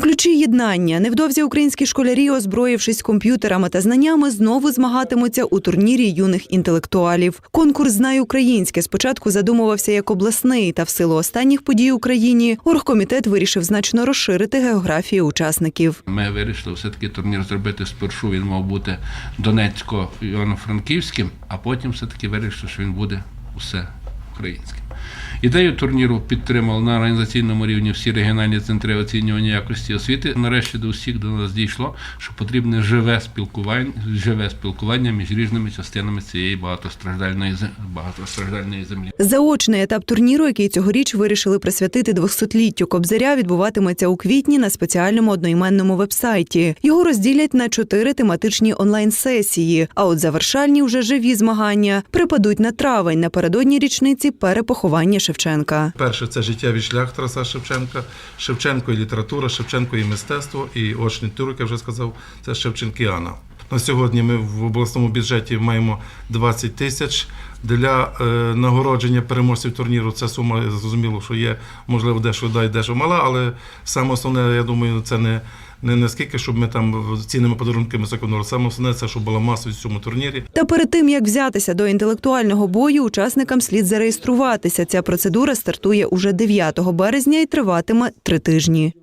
Ключі єднання невдовзі українські школярі, озброївшись комп'ютерами та знаннями, знову змагатимуться у турнірі юних інтелектуалів. Конкурс «Знай українське» спочатку задумувався як обласний, та в силу останніх подій Україні оргкомітет вирішив значно розширити географію учасників. Ми вирішили все-таки турнір зробити спершу. Він мав бути Донецько-Івано-Франківським, а потім все-таки вирішили, що він буде усе українським. Ідею турніру підтримали на організаційному рівні всі регіональні центри оцінювання якості освіти. Нарешті до всіх до нас дійшло, що потрібне живе спілкування, живе спілкування між різними частинами цієї багатостраждальної багатостраждальної землі. Заочний етап турніру, який цьогоріч вирішили присвятити 200-літтю Кобзаря, відбуватиметься у квітні на спеціальному одноіменному вебсайті. Його розділять на чотири тематичні онлайн-сесії. А от завершальні вже живі змагання припадуть на травень напередодні річниці перепоховання Шевченка. Перше це життєвий шлях Тараса Шевченка, Шевченко і література, Шевченко і мистецтво, і очний тур, я вже сказав, це Шевченкіана. На сьогодні ми в обласному бюджеті маємо 20 тисяч. Для е, нагородження переможців турніру ця сума зрозуміло, що є, можливо, дещо дай, дещо мала, але саме основне, я думаю, це не, не наскільки, щоб ми там цінними подарунками законували. Саме основне це, щоб була масовість в цьому турнірі. Та перед тим як взятися до інтелектуального бою, учасникам слід зареєструватися. Ця процедура стартує уже 9 березня і триватиме три тижні.